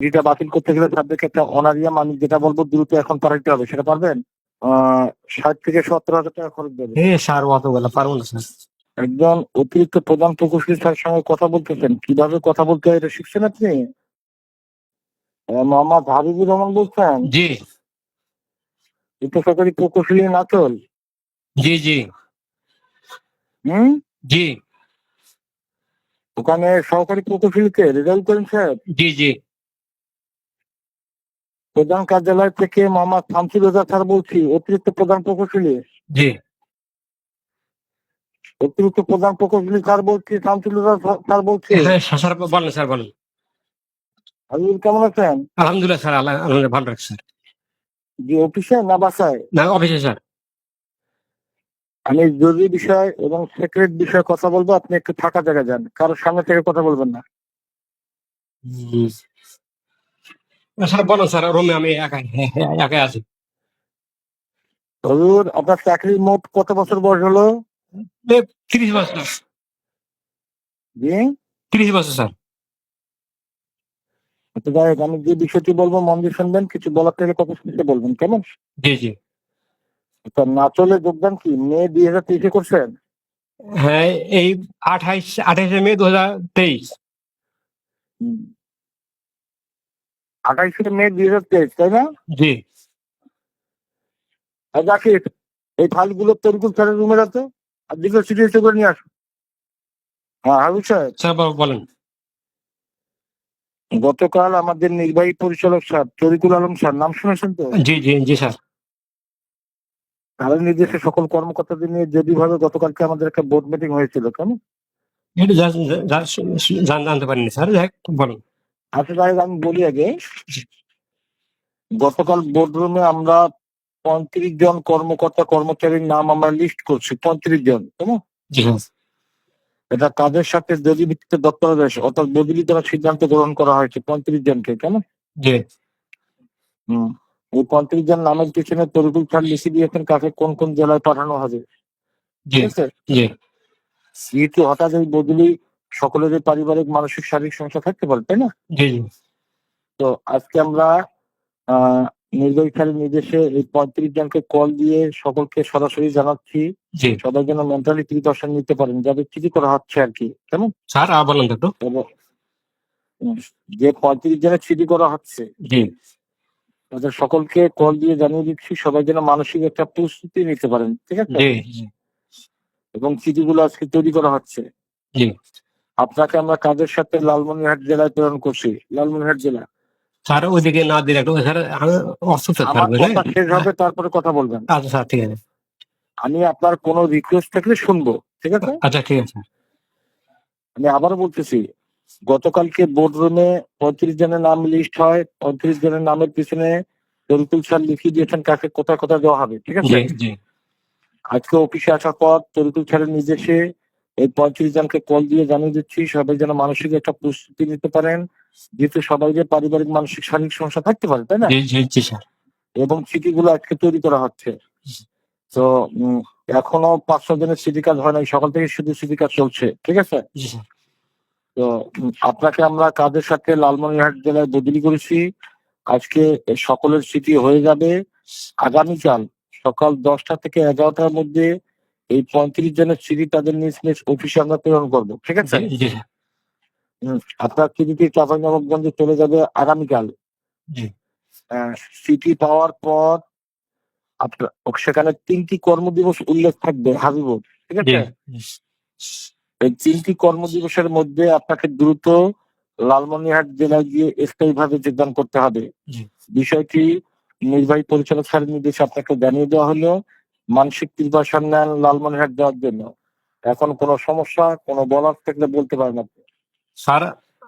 চিঠিটা বাতিল করতে গেলে তাদেরকে একটা অনারিয়াম আমি যেটা বলব দ্রুত এখন পাঠাইতে হবে সেটা পারবেন? ষাট থেকে সত্তর হাজার টাকা খরচ দেবে। স্যার অতগুলো পারব না। স্যার একজন অতিরিক্ত প্রধান প্রকৌশলী স্যারের সঙ্গে কথা বলতেছেন কীভাবে কথা বলতে হয় এটা শিখছেন আপনি? মোহাম্মদ হাবিবুর রহমান বলছেন? জি। উপসহকারী প্রকৌশলী নাচল জি জি। হুম? জি। ওখানে সহকারী প্রকৌশলীকে রেজাল্ট করেন স্যার? জি জি। প্রধান কার্যালয় থেকে মোহাম্মদ শামসুল রেজা স্যার বলছি অতিরিক্ত প্রধান প্রকৌশলী? জি। অতিরিক্ত প্রধান প্রকৌশলী স্যার বলছি শামসুল রেজা স্যার বলছি। হ্যাঁ স্যার বলেন স্যার বলেন। হাবিবুর কেমন আছেন? আলহামদুলিল্লাহ স্যার আল্লাহ ভালো রাখছে স্যার। জি অফিসে না বাসায়? না অফিসে স্যার। আমি জরুরি বিষয় এবং সিক্রেট বিষয়ে কথা বলব আপনি একটু ফাঁকা জায়গায় যান। কারোর সামনে থেকে কথা বলবেন না। স্যার বলেন স্যার রুমে আমি একাই একাই আছি। হজুর আপনার চাকরির মোট কত বছর বয়স হলো? তিরিশ বছর। জি? তিরিশ বছর স্যার। তো যাই আমি যে বিষয়টি বলব মন দিয়ে শুনবেন কিছু বলার থেকে কথা শুনতে বলবেন কেমন? জি জি। তো নাচলে যোগদান কি মে দুই হাজার তেইশে করছেন? হ্যাঁ এই আঠাইশ আঠাইশে মে দু হাজার তেইশ। আঠাইশে মে দুই হাজার তেইশ তাই না? জি। আর যাকে এই ফাইলগুলো তরিকুল স্যারের রুমে রাখো আর দিকে সিটি এসে করে নিয়ে আসো। হ্যাঁ হাবিব সাহেব। স্যার বলেন। গতকাল আমাদের নির্বাহী পরিচালক স্যার তরিকুল আলম স্যার নাম শুনেছেন তো? জি জি জি স্যার। তাদের নির্দেশে সকল কর্মকর্তাদের নিয়ে যেভাবে গতকালকে আমাদের একটা বোর্ড মিটিং হয়েছিল জান- জানতে পারিনি স্যার। যাই হোক, বলুন। আচ্ছা যাই আমি বলি আগে। গতকাল বোর্ড রুমে আমরা পঁয়ত্রিশ জন কর্মকর্তা কর্মচারীর নাম আমরা লিস্ট করছি পঁয়ত্রিশ জন জি। এটা কাজের সাথে যদি ভিত্তিতে দপ্তরাদেশ অর্থাৎ বদলি দেওয়ার সিদ্ধান্ত গ্রহণ করা হয়েছে পঁয়ত্রিশ জনকে কেমন? জি। হুম এই পঁয়ত্রিশ জন নামের পিছনে তরিকুল খান লিখে দিয়েছেন কাকে কোন কোন জেলায় পাঠানো হবে। ঠিক আছে? হঠাৎ এই বদলি সকলেরই পারিবারিক মানসিক শারীরিক সমস্যা থাকতে পারে তাই না? তো আজকে আমরা খালি নির্দেশে এই পঁয়ত্রিশ জনকে কল দিয়ে সকলকে সরাসরি জানাচ্ছি। সবাই যেন মেন্টালি প্রিকশন নিতে পারেন যাদের চিঠি করা হচ্ছে আর কি কেমন? স্যার বলেন তো যে পঁয়ত্রিশ জনের চিঠি করা হচ্ছে তাদের সকলকে কল দিয়ে জানিয়ে দিচ্ছি সবাই যেন মানসিক একটা প্রস্তুতি নিতে পারেন ঠিক আছে? এবং চিঠিগুলো আজকে তৈরি করা হচ্ছে। আপনাকে আমরা কাজের সাথে লালমনিরহাট জেলায় প্রেরণ করছি? লালমনিরহাট জেলা। স্যার ওইদিকে না দিলে একটু স্যার অসুস্থ শেষ হবে তারপরে কথা বলবেন। আচ্ছা স্যার ঠিক আছে। আমি আপনার কোনো রিকোয়েস্ট থাকলে শুনব ঠিক আছে? আচ্ছা ঠিক আছে আমি আবারও বলতেছি গতকালকে বোর্ড রুমে পঁয়ত্রিশ জনের নাম লিস্ট হয় পঁয়ত্রিশ জনের নামের পিছনে তরিকুল স্যার লিখিয়ে দিয়েছেন কাকে কোথায় কোথায় দেওয়া হবে ঠিক আছে? আজকে অফিসে আসার পর তরিকুল স্যারের নির্দেশে এই পঁয়ত্রিশ জনকে কল দিয়ে জানিয়ে দিচ্ছি সবাই যেন মানসিক একটা প্রস্তুতি নিতে পারেন যেহেতু সবাই যে পারিবারিক মানসিক শারীরিক সমস্যা থাকতে পারে তাই না? এবং চিঠিগুলো আজকে তৈরি করা হচ্ছে। তো এখনও পাঁচ ছ দিনের সিটি কাজ হয় নাই সকাল থেকে শুধু সিটি কাজ চলছে ঠিক আছে? তো আপনাকে আমরা কাজের সাথে লালমনিরহাট জেলায় বদলি করেছি আজকে সকলের সিটি হয়ে যাবে। আগামীকাল সকাল দশটা থেকে এগারোটার মধ্যে এই পঁয়ত্রিশ জনের স্মৃতি তাদের নিজ নিজ অফিসে আমরা প্রেরণ করব ঠিক আছে? আপনার স্মৃতি চাঁপাইনবাবগঞ্জে চলে যাবে আগামীকাল। সিটি পাওয়ার পর আপনার সেখানে তিনটি কর্মদিবস উল্লেখ থাকবে হাবিবুর ঠিক আছে? এই তিনটি কর্মদিবসের মধ্যে আপনাকে দ্রুত লালমনিরহাট জেলায় গিয়ে স্থায়ী ভাবে যোগদান করতে হবে। বিষয়টি নির্বাহী পরিচালক স্যারের নির্দেশে আপনাকে জানিয়ে দেওয়া হলো। মানসিক প্রিপারেশন নেন লালমনিরহাট দেওয়ার জন্য। এখন কোনো সমস্যা কোনো বলার থাকলে বলতে পারেন আপনি। স্যার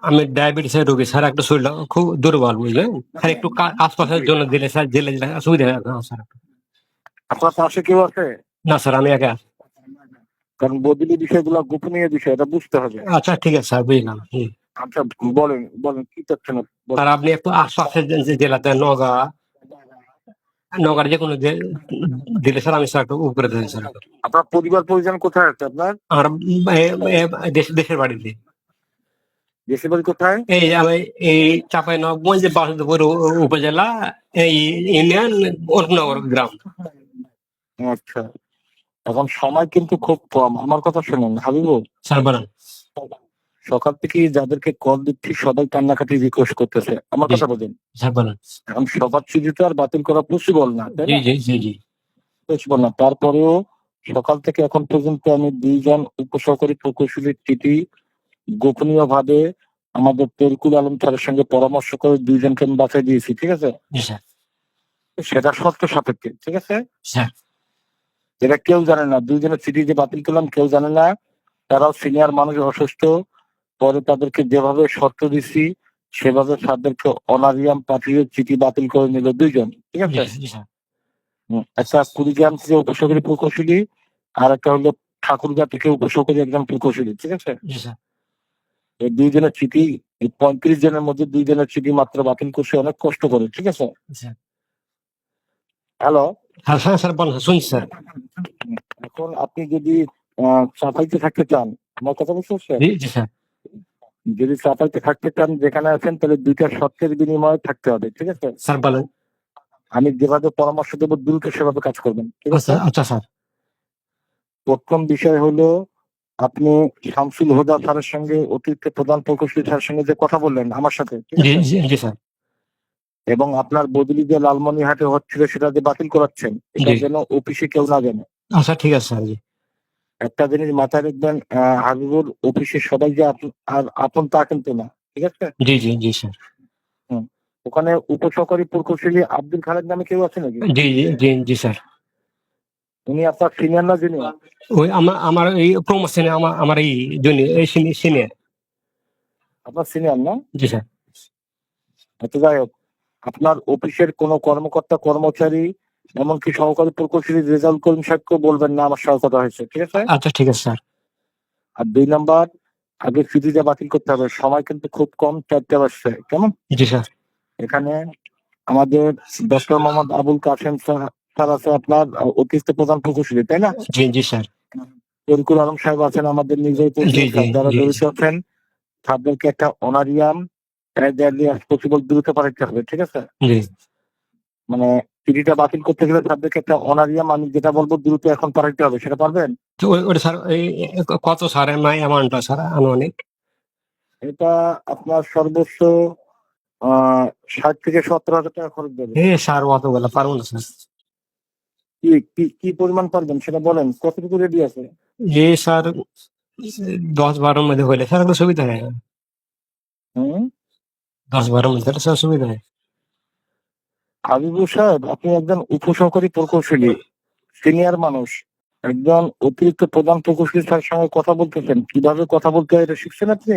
আমি ডায়াবেটিসের রোগী। স্যার একটা শরীরটা খুব দুর্বল বুঝলেন? স্যার একটু আশপাশের জন্য দিলে স্যার জেলে জেলে সুবিধা হয় না, স্যার। আপনার পাশে কেউ আছে? না স্যার আমি একা। কারণ বদলি বিষয়গুলো গোপনীয় বিষয় এটা বুঝতে হবে। আচ্ছা ঠিক আছে স্যার বুঝলাম। আচ্ছা বলেন বলেন কি চাচ্ছেন? স্যার আপনি একটু আশপাশের জেলাতে নগা নগার যে কোনো দিলে স্যার আমি স্যার উপরে দেন স্যার আপনার পরিবার পরিজন কোথায় আছে আপনার? দেশ- দেশের বাড়িতে। দেশের বাড়ি কোথায়? এই আমি এই চাপাই নবগঞ্জ বাসুদেবপুর উপজেলা এই ইউনিয়ন অরূপনগর গ্রাম। আচ্ছা। এখন সময় কিন্তু খুব কম। আমার কথা শুনুন হাবিবু। স্যার বলেন। সকাল থেকে যাদেরকে কল দিচ্ছি সবাই কান্নাকাটি রিকোয়েস্ট করতেছে। আমার কথা বলেন। এখন সবার চিঠি তো আর বাতিল করা পসিবল না পসিবল না? তারপরেও সকাল থেকে এখন পর্যন্ত আমি দুইজন উপসহকারী প্রকৌশলীর চিঠি গোপনীয় ভাবে আমাদের তরিকুল আলম স্যারের সঙ্গে পরামর্শ করে দুইজনকে আমি বাছাই দিয়েছি ঠিক আছে? সেটা সত্য সাপেক্ষে ঠিক আছে? এটা কেউ জানে না দুইজনের চিঠি যে বাতিল করলাম কেউ জানে না। তারাও সিনিয়র মানুষ অসুস্থ। পরে তাদেরকে যেভাবে শর্ত দিছি সেভাবে তাদেরকে অনারিয়াম পাঠিয়ে চিঠি বাতিল করে নিল দুইজন। ঠিক আছে? একটা কুড়িগ্রাম থেকে উপসহকারী প্রকৌশলী আর একটা হলো ঠাকুরগা থেকে উপসহকারী একজন প্রকৌশলী ঠিক আছে? এই দুইজনের চিঠি পঁয়ত্রিশ জনের মধ্যে দুইজনের চিঠি মাত্র বাতিল করছে অনেক কষ্ট করে ঠিক আছে? হ্যালো? হ্যাঁ স্যার স্যার বলেন শুনছি স্যার। এখন আপনি যদি সাফাইতে থাকতে চান আমার কথা বুঝতে পারছেন? জি স্যার। যদি চাপাইতে থাকতে চান যেখানে আছেন তাহলে দুইটা শর্তের বিনিময়ে থাকতে হবে ঠিক আছে? স্যার বলেন। আমি যেভাবে পরামর্শ দেবো দ্রুত সেভাবে কাজ করবেন ঠিক আছে? আচ্ছা আচ্ছা স্যার। প্রথম বিষয় হলো আপনি শামসুল হুদা স্যারের সঙ্গে অতিরিক্ত প্রধান প্রকৌশলী স্যারের সঙ্গে যে কথা বললেন আমার সাথে এবং আপনার বদলি যে লালমনিহাটে হচ্ছিল সেটা যে বাতিল করাচ্ছেন এটা যেন অফিসে কেউ না জানে। আচ্ছা ঠিক আছে স্যার একটা জিনিস মাথায় রাখবেন হাবিবুর অফিসে সবাই যে আর আপন তা কিন্তু না ঠিক আছে? জি জি জি স্যার। ওখানে উপসহকারী প্রকৌশলী আব্দুল খালেদ নামে কেউ আছে নাকি? জি জি জি জি স্যার। উনি আপনার সিনিয়র না জুনিয়র ওই আমার আমার এই প্রমোশনে আমার আমার এই জুনিয়র এই সিনিয়র আপনার সিনিয়র না? জি স্যার। আচ্ছা যাই হোক আপনার অফিসের কোনো কর্মকর্তা কর্মচারী এমনকি সহকারী প্রকৌশলী রেজাল্ট করিম সাহেবকে বলবেন না আমার সঙ্গে কথা হয়েছে। ঠিক আছে? আচ্ছা ঠিক আছে স্যার। আর দুই নাম্বার আগে চিঠিটা বাতিল করতে হবে। সময় কিন্তু খুব কম চারটে বাজছে। কেমন? জি স্যার। এখানে আমাদের ডক্টর মোহাম্মদ আবুল কাসেম স্যার আছে আপনার অতিরিক্ত প্রধান প্রকৌশলী তাই না? জি জি স্যার। তরিকুল আলম সাহেব আছেন আমাদের জি, যারা জড়িত আছেন তাদেরকে একটা অনারিয়াম দ্রুত পাঠাতে হবে ঠিক আছে? মানে চিঠিটা বাতিল করতে গেলে তাদেরকে একটা অনারিয়াম আমি যেটা বলব দ্রুত এখন পাঠাতে হবে সেটা পারবেন? ওটা স্যার কত স্যার এমআই অ্যামাউন্টটা স্যার আনুমানিক? এটা আপনার সর্বোচ্চ ষাট থেকে সত্তর হাজার টাকা খরচ দেবে এ স্যার অতগুলো পারব না স্যার। কি কি পরিমাণ পারবেন সেটা বলেন? কতটুকু রেডি আছে? এ স্যার দশ বারোর মধ্যে হইলে স্যার সুবিধা হয় হুম? দশ বারোর মধ্যে স্যার সুবিধা হয় হাবিবুর সাহেব আপনি একজন উপসহকারী প্রকৌশলী সিনিয়র মানুষ একজন অতিরিক্ত প্রধান প্রকৌশলী স্যার সঙ্গে কথা বলতেছেন। কীভাবে কথা বলতে হয় এটা শিখছেন আপনি?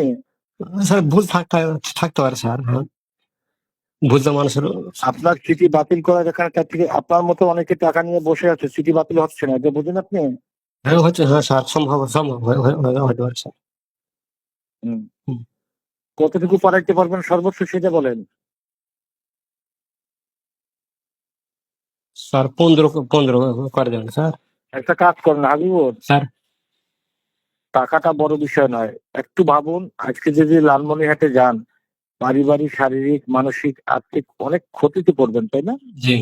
স্যার ভুল থাকতে থাকতে পারে স্যার হ্যাঁ। বুঝতে মানুষের আপনার চিঠি বাতিল করার এখানে তার থেকে আপনার মতো অনেকে টাকা নিয়ে বসে আছে চিঠি বাতিল হচ্ছে না এটা বুঝেন আপনি? হ্যাঁ হচ্ছে হ্যাঁ স্যার সম্ভব সম্ভব হয়ে- হয়ে- হয়ে- হতে পারে স্যার। কতটুকু পাঠাইতে পারবেন সর্বোচ্চ সেটা বলেন। স্যার পনেরো পনেরো করে দেবেন স্যার একটা কাজ করেন হাবিবুর স্যার টাকাটা বড় বিষয় নয় একটু ভাবুন আজকে যদি লালমনিহাটে যান পারিবারিক শারীরিক মানসিক আর্থিক অনেক ক্ষতিতে পড়বেন তাই না? জি।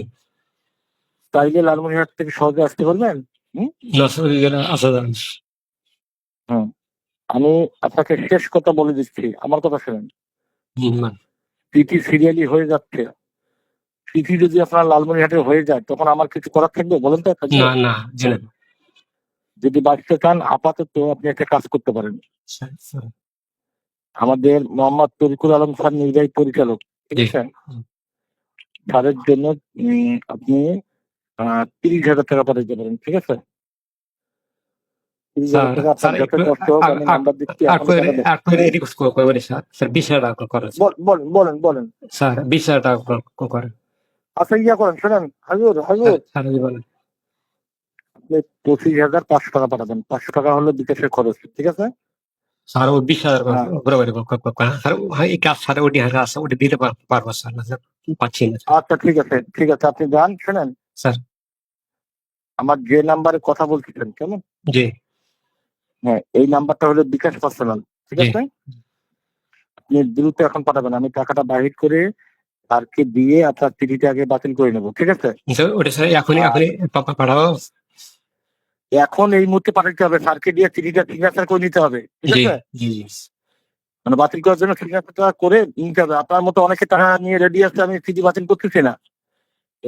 তাইলে লালমনিহাট থেকে সহজে আসতে পারবেন? না। আমি আপনাকে শেষ কথা বলে দিচ্ছি আমার কথা শুনেন। হুম, চিঠি সিরিয়ালি হয়ে যাচ্ছে। চিঠি যদি আপনার লালমনিহাটে হয়ে যায় তখন আমার কিছু করার থাকবে বলেন তো না না যদি বাঁচতে চান আপাতত আপনি একটা কাজ করতে পারেন। আমাদের মোহাম্মদ তরিকুল আলম স্যার নির্বাহী পরিচালক। স্যারের জন্য উম, আপনি তিরিশ হাজার টাকা পাঠাতে পারেন ঠিক আছে 30,000 স্যার, টাকা আপনার স্যার, যত একটু- কষ্ট হোক, আ- আমি আ- নাম্বার দিচ্ছি আর এখনই করে টাকা দেন। আর করে রিকোয়েস্ট করে স্যার স্যার বিশ হাজার টাকা করে স্যার। বল- বল- বলেন বলেন স্যার বিশ হাজার টাকা করে- করে আচ্ছা ইয়া করেন শোনেন হাজুর হাজুর। বলেন। পঁচিশ হাজার পাঁচশো টাকা পাঠাবেন পাঁচশো টাকা হলো বিকাশের খরচ ঠিক আছে? স্যার ও বিশ হাজার হ্যাঁ। হ্যাঁ, এই কাজ স্যার ওটি হাজার আছে ওটি দিতে পার- পারব স্যার পাচ্ছি না। আচ্ছা ঠিক আছে ঠিক আছে আপনি যান শোনেন। স্যার। আমার যে নাম্বারে কথা বলছিলেন কেমন? জি। হ্যাঁ এই নাম্বারটা হলো বিকাশ পার্সোনাল ঠিক আছে? আপনি দ্রুত এখন পাঠাবেন আমি টাকাটা বাহির করে স্যারকে দিয়ে আপনার চিঠিটা আগে বাতিল করে নেব ঠিক আছে? ওটা স্যার এখনই পাঠাবো এখন এই মুহূর্তে পাঠাতে হবে স্যারকে দিয়ে চিঠিটা সিগনেচার করে নিতে হবে ঠিক আছে? মানে বাতিল করার জন্য সিগনেচারটা করে নিতে হবে। আপনার মতো অনেকে টাকা নিয়ে রেডি আছে আমি চিঠি বাতিল করতেছি না।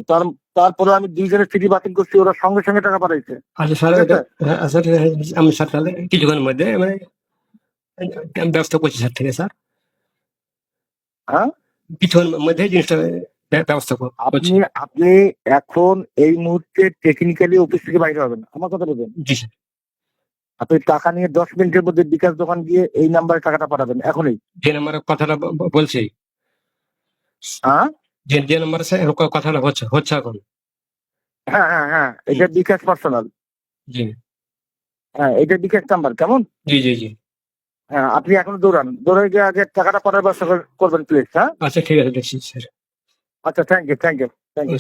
তার তারপরে আমি দুইজনের চিঠি বাতিল করছি ওরা সঙ্গে সঙ্গে টাকা পাঠাইছে। আচ্ছা স্যার ঠিক আছে? স্যার আমি স্যার তাহলে কিছুক্ষণের মধ্যে মানে ব্যবস্থা করছি স্যার থেকে স্যার? হ্যাঁ? কিছুক্ষণের মধ্যে জিনিসটা ব্য- ব্যবস্থা কর- করছি। আপনি আপনি এখন এই মুহূর্তে টেকনিক্যালি অফিস থেকে বাইরে হবেন আমার কথা বলবেন জি স্যার। আপনি টাকা নিয়ে দশ মিনিটের মধ্যে বিকাশ দোকান গিয়ে এই নাম্বারে টাকাটা পাঠাবেন এখনই। যে নাম্বারে কথাটা বলছি। হ্যাঁ? যে যে নাম্বারে কথাটা হচ্ছে হচ্ছে এখন। হ্যাঁ হ্যাঁ হ্যাঁ এটা বিকাশ পার্সোনাল জি। হ্যাঁ এটা বিকাশ নাম্বার কেমন? জি জি জি। হ্যাঁ আপনি এখন দৌড়ান। দৌড়ে গিয়ে আগে টাকাটা পাঠার ব্যবস্থা করবেন প্লিজ হ্যাঁ? আচ্ছা ঠিক আছে দেখছি স্যার। আচ্ছা thank you thank you thank you